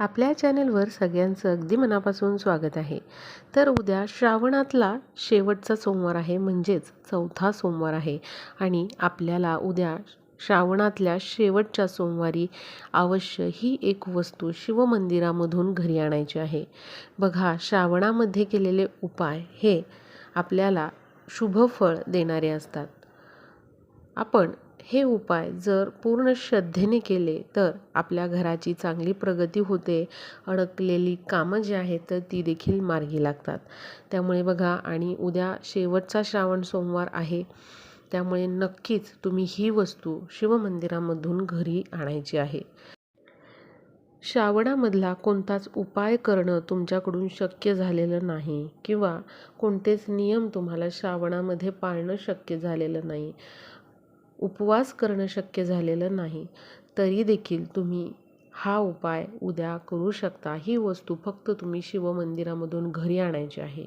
आपल्या चॅनेलवर सगळ्यांचं अगदी मनापासून स्वागत आहे. तर उद्या श्रावणातला शेवटचा सोमवार आहे म्हणजेच चौथा सोमवार आहे. आणि आपल्याला उद्या श्रावणातल्या शेवटच्या सोमवारी अवश्य ही एक वस्तू शिवमंदिरामधून घरी आणायची आहे. बघा श्रावणामध्ये केलेले उपाय हे आपल्याला शुभफळ देणारे असतात. आपण हे उपाय जर पूर्ण श्रद्धेने केले तर आपल्या घराची चांगली प्रगती होते. अडकलेली कामं जी आहेत तर ती देखील मार्गी लागतात. त्यामुळे बघा आणि उद्या शेवटचा श्रावण सोमवार आहे त्यामुळे नक्कीच तुम्ही ही वस्तू शिवमंदिरामधून घरी आणायची आहे. श्रावणामधला कोणताच उपाय करणं तुमच्याकडून शक्य झालेलं नाही किंवा कोणतेच नियम तुम्हाला श्रावणामध्ये पाळणं शक्य झालेलं नाही. उपवास करणं शक्य झालेलं नाही. तरी देखील तुम्ही हा उपाय उद्या करू शकता. ही वस्तू फक्त तुम्ही शिवमंदिरामधून घरी आणायची आहे.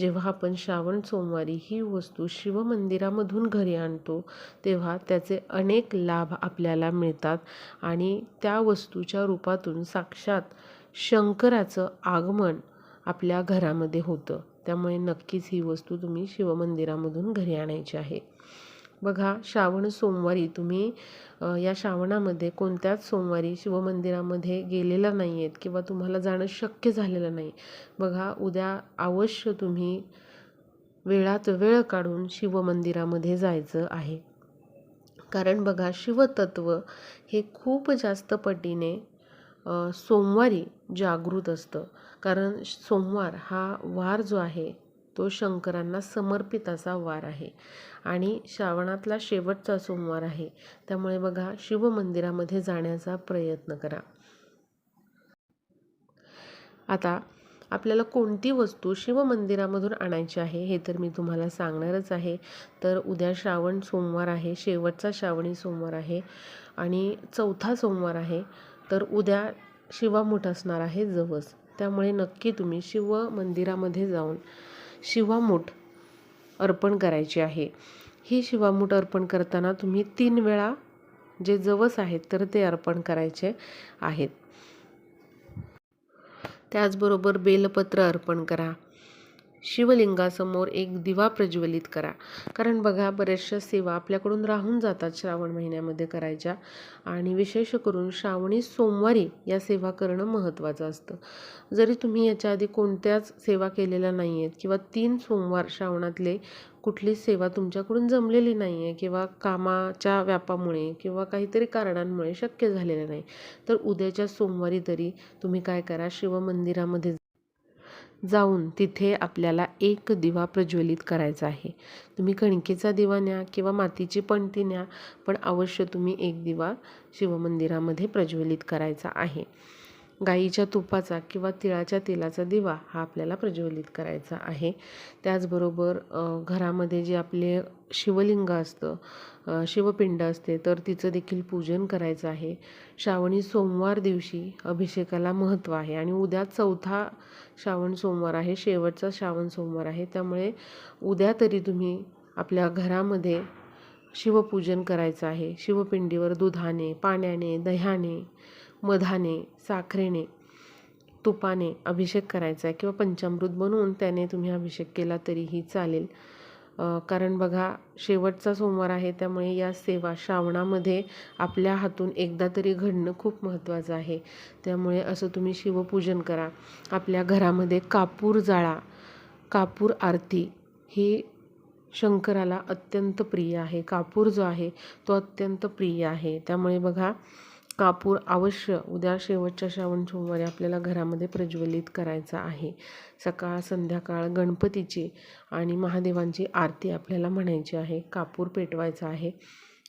जेव्हा आपण श्रावण सोमवारी ही वस्तू शिवमंदिरामधून घरी आणतो तेव्हा त्याचे अनेक लाभ आपल्याला मिळतात आणि त्या वस्तूच्या रूपातून साक्षात शंकराचं आगमन आपल्या घरामध्ये होतं. त्यामुळे नक्कीच ही वस्तू तुम्ही शिवमंदिरामधून घरी आणायची आहे. बघा श्रावण सोमवारी तुम्ही या श्रावणामध्ये कोणत्याच सोमवारी शिवमंदिरामध्ये गेलेला नाही आहेत किंवा तुम्हाला जाणं शक्य झालेलं नाही. बघा उद्या अवश्य तुम्ही वेळात वेळ काढून शिवमंदिरामध्ये जायचं आहे. कारण बघा शिवतत्व हे खूप जास्त पटीने सोमवारी जागृत असतं. कारण सोमवार हा वार जो आहे तो शंकरांना समर्पित असा वार आहे. आणि श्रावणातला शेवटचा सोमवार आहे. त्यामुळे बघा शिवमंदिरामध्ये जाण्याचा प्रयत्न करा. आता आपल्याला कोणती वस्तू शिवमंदिरामधून आणायची आहे हे तर मी तुम्हाला सांगणारच आहे. तर उद्या श्रावण सोमवार आहे शेवटचा श्रावणी सोमवार आहे आणि चौथा सोमवार आहे. तर उद्या शिवामूठ असणार आहे जवस. त्यामुळे नक्की तुम्ही शिवमंदिरामध्ये जाऊन शिवामूठ अर्पण करायची आहे. ही शिवामूठ अर्पण करताना तुम्ही तीन वेळा जे जवस आहेत तर ते अर्पण करायचे आहेत. त्याचबरोबर बेलपत्र अर्पण करा. शिवलिंगासमोर एक दिवा प्रज्वलित करा. कारण बघा बऱ्याचशा सेवा आपल्याकडून राहून जातात श्रावण महिन्यामध्ये करायच्या. आणि विशेष करून श्रावणी सोमवारी या सेवा करणं महत्त्वाचं असतं. जरी तुम्ही याच्या आधी कोणत्याच सेवा केलेल्या नाही आहेत किंवा तीन सोमवार श्रावणातले कुठलीच सेवा तुमच्याकडून जमलेली नाही आहे किंवा कामाच्या व्यापामुळे किंवा काहीतरी कारणांमुळे शक्य झालेलं नाही तर उद्याच्या सोमवारी तरी तुम्ही काय करा शिवमंदिरामध्ये जाऊन तिथे आपल्याला एक दिवा प्रज्वलित करायचा आहे. तुम्ही कणकेचा दिवा न्या किंवा मातीची पणती न्या पण अवश्य तुम्ही एक दिवा शिवमंदिरामध्ये प्रज्वलित करायचा आहे. गाईच्या तुपाचा किंवा तिळाच्या तेलाचा दिवा हा आपल्याला प्रज्वलित करायचा आहे. त्याचबरोबर घरामध्ये जे आपले शिवलिंग असतं शिवपिंड असते तर तिचं देखील पूजन करायचं आहे. श्रावणी सोमवार दिवशी अभिषेकाला महत्त्व आहे आणि उद्या चौथा श्रावण सोमवार आहे शेवटचा श्रावण सोमवार आहे. त्यामुळे उद्या तरी तुम्ही आपल्या घरामध्ये शिवपूजन करायचं आहे. शिवपिंडीवर दुधाने पाण्याने दह्याने मधाने साखरेने तुपाने अभिषेक करायचा आहे किंवा पंचामृत बनवून त्याने तुम्ही अभिषेक केला तरीही चालेल. कारण बघा शेवटचा सोमवार आहे त्यामुळे या सेवा श्रावणामध्ये आपल्या हातून एकदा तरी घडणं खूप महत्त्वाचं आहे. त्यामुळे असं तुम्ही शिवपूजन करा. आपल्या घरामध्ये कापूर जाळा कापूर आरती ही शंकराला अत्यंत प्रिय आहे. कापूर जो आहे तो अत्यंत प्रिय आहे. त्यामुळे बघा कापूर अवश्य उद्या शेवटच्या श्रावण सोमवारी आपल्याला घरामध्ये प्रज्वलित करायचा आहे. सकाळ संध्याकाळ गणपतीची आणि महादेवांची आरती आपल्याला म्हणायची आहे. कापूर पेटवायचा आहे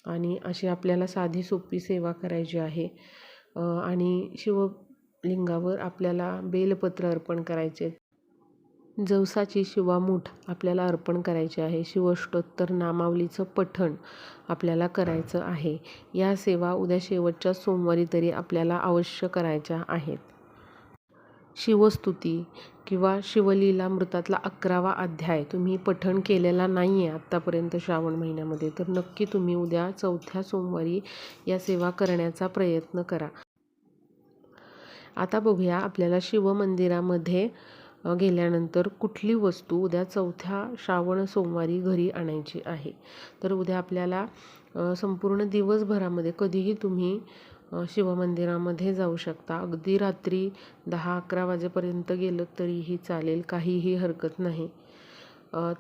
आणि अशी आपल्याला साधी सोपी सेवा करायची आहे. आणि शिवलिंगावर आपल्याला बेलपत्र अर्पण करायचे. जवसाची शिवामूठ आपल्याला अर्पण करायची आहे. शिवष्टोत्तर नामावलीचं पठण आपल्याला करायचं आहे. या सेवा उद्या शेवटच्या सोमवारी तरी आपल्याला अवश्य करायच्या आहेत. शिवस्तुती किंवा शिवलीला मृतातला अकरावा अध्याय. तुम्ही पठण केलेला नाही आहे आत्तापर्यंत श्रावण महिन्यामध्ये. तर नक्की तुम्ही उद्या चौथ्या सोमवारी या सेवा करण्याचा प्रयत्न करा. आता बघूया आपल्याला शिवमंदिरामध्ये मंदिरामध्ये गेल्यानंतर कुठली वस्तू उद्या चौथ्या श्रावण सोमवारी घरी आणायची आहे? तर उद्या आपल्याला संपूर्ण दिवसभरामध्ये कधीही तुम्ही शिवमंदिरामध्ये जाऊ शकता. अगदी रात्री दहा अकरा वाजेपर्यंत गेलं तरीही चालेल काहीही हरकत नाही.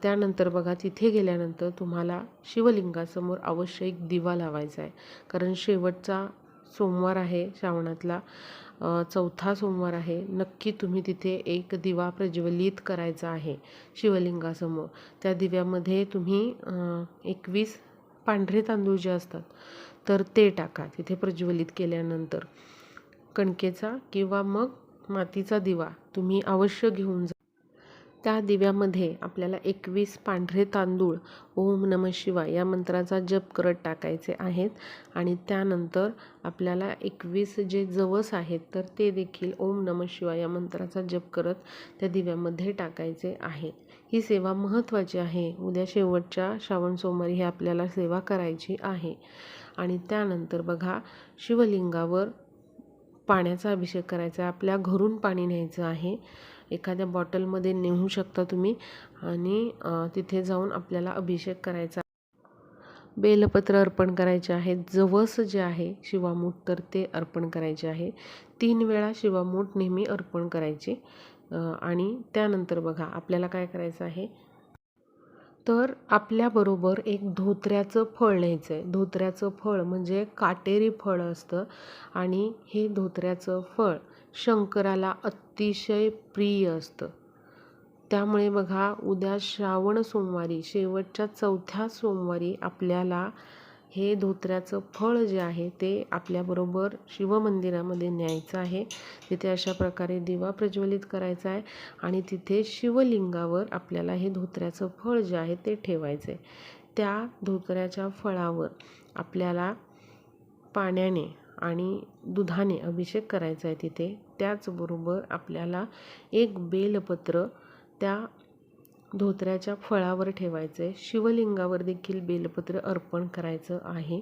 त्यानंतर बघा तिथे गेल्यानंतर तुम्हाला शिवलिंगासमोर अवश्य एक दिवा लावायचा आहे. कारण शेवटचा सोमवार आहे श्रावणातला. चौथा सोमवार आहे. नक्की तुम्ही तिथे एक दिवा प्रज्वलित करायचा आहे शिवलिंगासमोर. त्या दिव्यामध्ये तुम्ही एकवीस पांढरे तांदूळ जे असतात तर ते टाका तिथे प्रज्वलित केल्यानंतर. कणकेचा किंवा मग मातीचा दिवा तुम्ही अवश्य घेऊन जा. त्या दिव्यामध्ये आपल्याला एकवीस पांढरे तांदूळ ओम नम शिवाय या मंत्राचा जप करत टाकायचे आहेत. आणि त्यानंतर आपल्याला एकवीस जे जवस आहेत तर ते देखील ओम नम शिवाय या मंत्राचा जप करत त्या दिव्यामध्ये टाकायचे आहे ही सेवा महत्त्वाची आहे. उद्या शेवटच्या श्रावण सोमवारी हे आपल्याला सेवा करायची आहे. आणि त्यानंतर बघा शिवलिंगावर पाण्याचा अभिषेक करायचा आहे आपल्या घरून पाणी न्यायचं आहे. एखाद्या बॉटलमध्ये नेऊ शकता तुम्ही आणि तिथे जाऊन आपल्याला अभिषेक करायचा. बेलपत्र अर्पण करायचे आहेत जवस जे आहे शिवामूठ तर ते अर्पण करायचे आहे. तीन वेळा शिवामूठ नेहमी अर्पण करायचे. आणि त्यानंतर बघा आपल्याला काय करायचं आहे? तर आपल्याबरोबर एक धोत्र्याचं फळ न्यायचं आहे धोत्र्याचं फळ म्हणजे काटेरी फळ असतं आणि हे धोत्र्याचं फळ शंकराला अतिशय प्रिय असतं. त्यामुळे बघा उद्या श्रावण सोमवारी शेवटच्या चौथ्या सोमवारी आपल्याला हे धोत्र्याचं फळ जे आहे ते आपल्याबरोबर शिवमंदिरामध्ये न्यायचं आहे. तिथे अशा प्रकारे दिवा प्रज्वलित करायचा आहे आणि तिथे शिवलिंगावर आपल्याला हे धोत्र्याचं फळ जे आहे ते ठेवायचं आहे त्या धोत्र्याच्या फळावर आपल्याला पाण्याने आणि दुधाने अभिषेक करायचा आहे तिथे. त्याचबरोबर आपल्याला एक बेलपत्र त्या धोत्र्याच्या फळावर ठेवायचं. आहे शिवलिंगावर देखील बेलपत्र अर्पण करायचं आहे.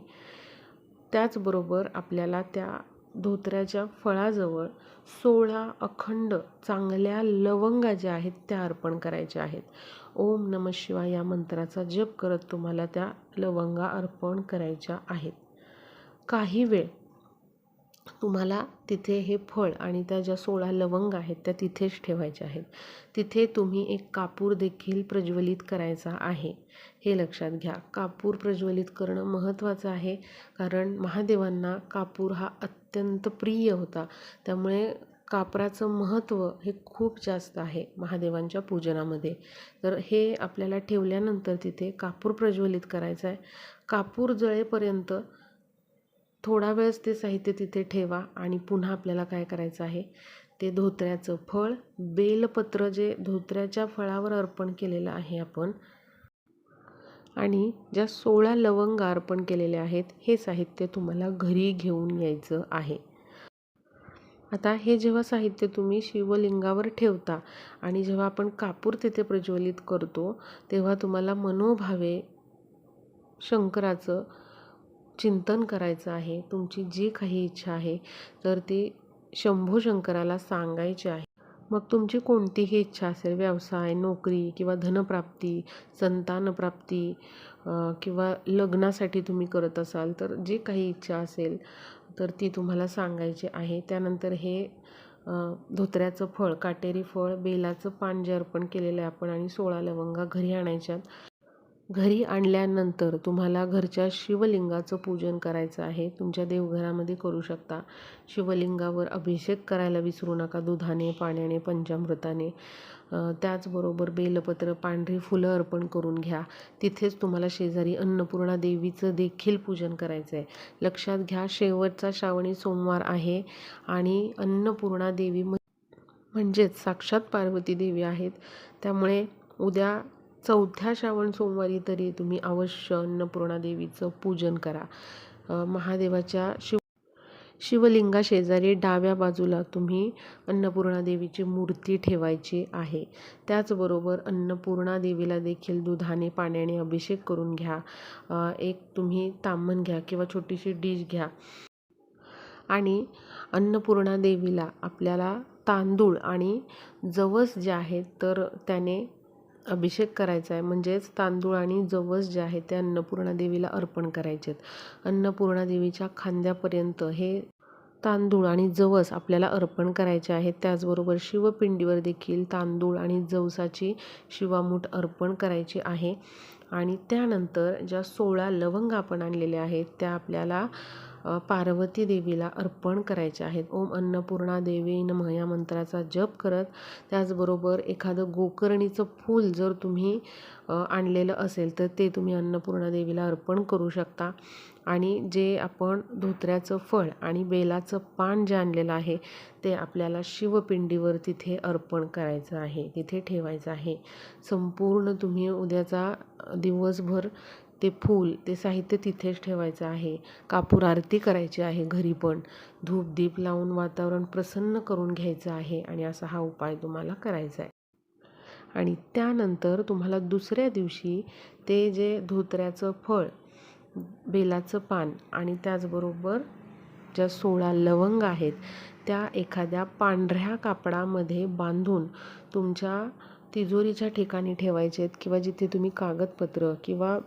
त्याचबरोबर आपल्याला त्या धोत्र्याच्या फळाजवळ सोळा अखंड चांगल्या लवंगा ज्या आहेत त्या अर्पण करायच्या आहेत. ओम नम शिवाय या मंत्राचा जप करत तुम्हाला त्या लवंगा अर्पण करायच्या आहेत. काही वेळ तुम्हाला तिथे हे फळ आणि त्या ज्या सोळा लवंग आहेत त्या तिथेच ठेवायच्या आहेत. तिथे तुम्ही एक कापूर देखील प्रज्वलित करायचा आहे. हे लक्षात घ्या. कापूर प्रज्वलित करणं महत्त्वाचं आहे कारण महादेवांना कापूर हा अत्यंत प्रिय होता. त्यामुळे कापराचं महत्त्व हे खूप जास्त आहे महादेवांच्या पूजनामध्ये. तर हे आपल्याला ठेवल्यानंतर तिथे कापूर प्रज्वलित करायचं आहे. कापूर जळेपर्यंत थोडा वेळच ते साहित्य तिथे ठेवा आणि पुन्हा आपल्याला काय करायचं आहे? ते धोत्र्याचं फळ बेलपत्र जे धोत्र्याच्या फळावर अर्पण केलेलं आहे आपण आणि ज्या सोळा लवंग अर्पण केलेले आहेत हे साहित्य तुम्हाला घरी घेऊन यायचं आहे. आता हे जेव्हा साहित्य तुम्ही शिवलिंगावर ठेवता आणि जेव्हा आपण कापूर तिथे प्रज्वलित करतो तेव्हा तुम्हाला मनोभावे शंकराचं चिंतन करायचं आहे तुमची जी काही इच्छा आहे तर ती शंभू शंकराला सांगायची आहे. मग तुमची कोणतीही इच्छा असेल व्यवसाय नोकरी किंवा धनप्राप्ती संतानप्राप्ती किंवा लग्नासाठी तुम्ही करत असाल तर जी काही इच्छा असेल तर ती तुम्हाला सांगायची आहे. त्यानंतर हे धोत्र्याचं फळ काटेरी फळ बेलाचं पान जे अर्पण केलेलं आहे आपण आणि सोळा लवंगा घरी आणायच्यात. घरी आणल्यानंतर तुम्हाला घरच्या शिवलिंगाचं पूजन करायचं आहे. तुमच्या देवघरामध्ये करू शकता. शिवलिंगावर अभिषेक करायला विसरू नका. दुधाने पाण्याने पंचामृताने. त्याचबरोबर बेलपत्र पांढरी फुलं अर्पण करून घ्या. तिथेच तुम्हाला शेजारी अन्नपूर्णा देवीचं देखील पूजन करायचं आहे. लक्षात घ्या शेवटचा श्रावणी सोमवार आहे आणि अन्नपूर्णा देवी म्हणजेच साक्षात पार्वती देवी आहेत. त्यामुळे उद्या चौथ्या श्रावण सोमवारी तरी तुम्ही अवश्य अन्नपूर्णा देवीचं पूजन करा. महादेवाच्या शिव शिवलिंगा शेजारी डाव्या बाजूला तुम्ही अन्नपूर्णा देवीची मूर्ती ठेवायची आहे. त्याचबरोबर अन्नपूर्णा देवीला देखील दुधाने पाण्याने अभिषेक करून घ्या. एक तुम्ही तांबण घ्या किंवा छोटीशी डिश घ्या. आणि अन्नपूर्णा देवीला आपल्याला तांदूळ आणि जवस जे आहेत तर त्याने अभिषेक करायचा आहे म्हणजेच तांदूळ आणि जवस जे आहे ते अन्नपूर्णा देवीला अर्पण करायचे आहेत अन्नपूर्णा देवीच्या खांद्यापर्यंत हे तांदूळ आणि जवस आपल्याला अर्पण करायचे आहेत. त्याचबरोबर शिवपिंडीवर देखील तांदूळ आणि जवसाची शिवामूठ अर्पण करायची आहे. आणि त्यानंतर ज्या सोळा लवंग आपण आणलेल्या आहेत त्या आपल्याला पार्वती देवीला अर्पण करायचे आहेत. ओम अन्नपूर्णा देवी नम या मंत्राचा जप करत त्याचबरोबर एखादं गोकर्णीचं फूल जर तुम्ही आणलेलं असेल तर ते तुम्ही अन्नपूर्णा देवीला अर्पण करू शकता. आणि जे आपण धोत्र्याचं फळ आणि बेलाचं पान जे आणलेलं आहे ते आपल्याला शिवपिंडीवर तिथे अर्पण करायचं आहे तिथे ठेवायचं आहे. संपूर्ण तुम्ही उद्याचा दिवसभर ते फूल ते साहित्य तिथेच ठेवायचं आहे. कापूर आरती करायची आहे घरी पण. धूप दीप लावून वातावरण प्रसन्न करून घ्यायचं आहे आणि असा हा उपाय तुम्हाला करायचा आहे. आणि त्यानंतर तुम्हाला दुसऱ्या दिवशी ते जे धोत्र्याचं फळ बेलाचं पान आणि त्याचबरोबर ज्या सोळा लवंग आहेत त्या एखाद्या पांढऱ्या कापडामध्ये बांधून तुमच्या तिजोरीच्या ठिकाणी ठेवायचे आहेत किंवा जिथे तुम्ही कागदपत्र किंवा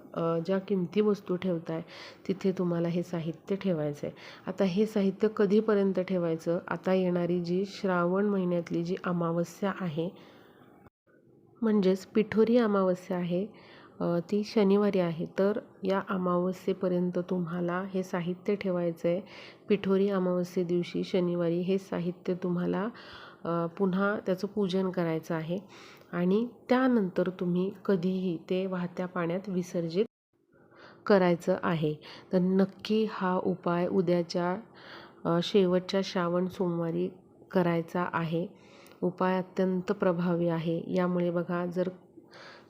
ज्या किमती वस्तू ठेवताय तिथे तुम्हाला हे साहित्य ठेवायचं आहे आता हे साहित्य कधीपर्यंत ठेवायचं? आता येणारी जी श्रावण महिन्यातली जी अमावस्या आहे म्हणजेच पिठोरी अमावस्या आहे ती शनिवारी आहे. तर या अमावस्येपर्यंत तुम्हाला हे साहित्य ठेवायचं आहे पिठोरी अमावस्ये दिवशी शनिवारी हे साहित्य तुम्हाला पुन्हा त्याचं पूजन करायचं आहे. आणि त्यानंतर तुम्ही कधीही ते वाहत्या पाण्यात विसर्जित करायचं आहे. तर नक्की हा उपाय उद्याच्या शेवटच्या श्रावण सोमवारी करायचा आहे. उपाय अत्यंत प्रभावी आहे. यामुळे बघा जर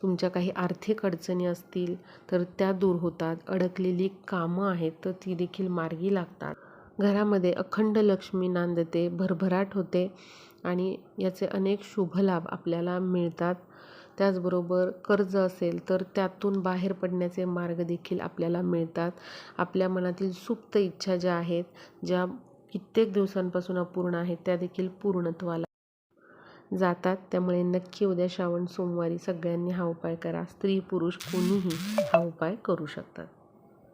तुमच्या काही आर्थिक अडचणी असतील तर त्या दूर होतात. अडकलेली कामं आहेत तर ती देखील मार्गी लागतात. घरामध्ये अखंड लक्ष्मी नांदते भरभराट होते. आणि याचे अनेक शुभलाभ आपल्याला मिळतात. त्याचबरोबर कर्ज असेल तर त्यातून बाहेर पडण्याचे मार्ग देखील आपल्याला मिळतात. आपल्या मनातील सुप्त इच्छा ज्या आहेत ज्या कित्येक दिवसांपासून अपूर्ण आहेत त्या देखील पूर्णत्वाला जातात. त्यामुळे नक्की उद्या श्रावण सोमवारी सगळ्यांनी हा उपाय करा. स्त्री पुरुष कोणीही हा उपाय करू शकतात.